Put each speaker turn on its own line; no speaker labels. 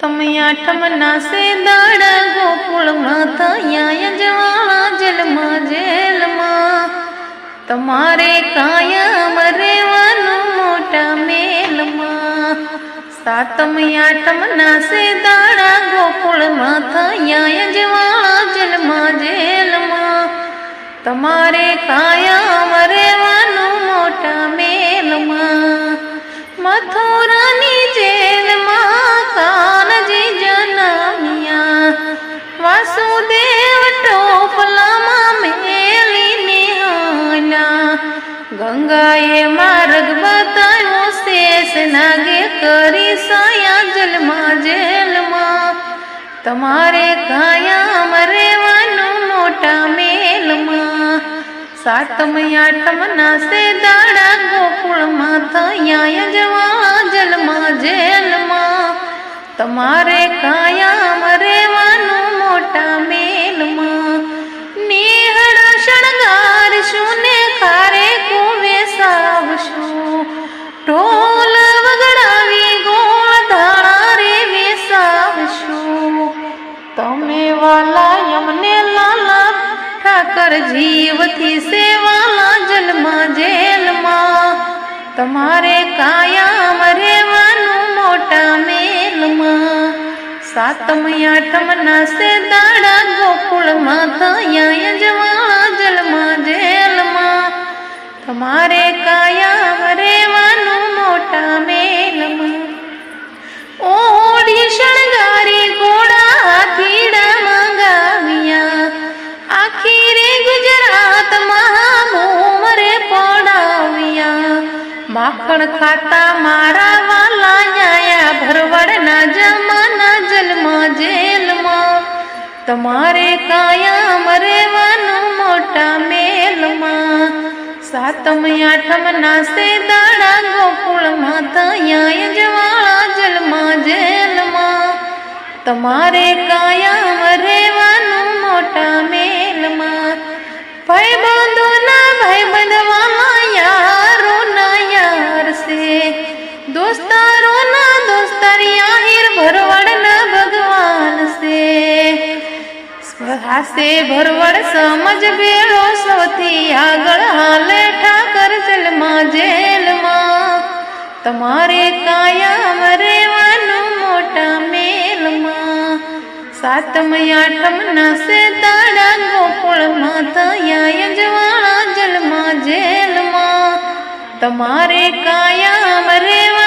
તમે આઠમના સે દાડા ગોકુળમાં થયા યજવાળા જલમાં, જેલમાં. તમારે કાયમ રહેવાનું મોટા મેલમાં. સાતમ આઠમના સે દાડા ગોકુળમાં થયા યજવાળા જલમાં, જેલમાં. તમારે કાયમ રહેવાનું મોટા મેલમાં. મથુરાની વાસુદેવ ટોપલામાં મેલી હાલા ગંગાએ માર્ગ બતાવ્યો, શેષ નાગે કરી સાયા જલમાં જેલમાં. તમારે કાયમ રહેવાનું મોટા મેલમાં. સાતમ આઠમ ના સે દાડા ગોકુળમાં થયા જવા જલમાં જેલમાં. તમારે કાયમ ઠાકર જીવથી સેવાલા જલમાં જેલમાં. તમારે કાયમ રહેવાનું મોટા મેલમાં. સાતમ આઠમ ના સે દાડા ગોકુળમાં થયા યજવાળા જલમાં જેલમાં. તમારે માખણ ખાતા મારા વાલા ન્યાયા ભરવડના જમાના જલમાં, જેલમાં. તમારે કાયમ રહેવાનું મોટા મેલમાં. સાતમ આઠમ નાસે દાડા ગોકુળમાં થયા જવાળા જલમાં, જેલમાં. તમારે કાયમ રહેવાનું મોટા મેલમાં. છે. દોસ્તારો ના દોસ્તાર યાહીર ભરવડ ના ભગવાન છે. સ્વહાસે ભરવડ સમજ બેડો સૌથી આગળ હાલે ઠાકર જેલમાં જેલમાં. તમારે કાયમ રહેવાનું મોટા મેલમાં. સાતમ આઠમ ના તમારે મોટા મેલ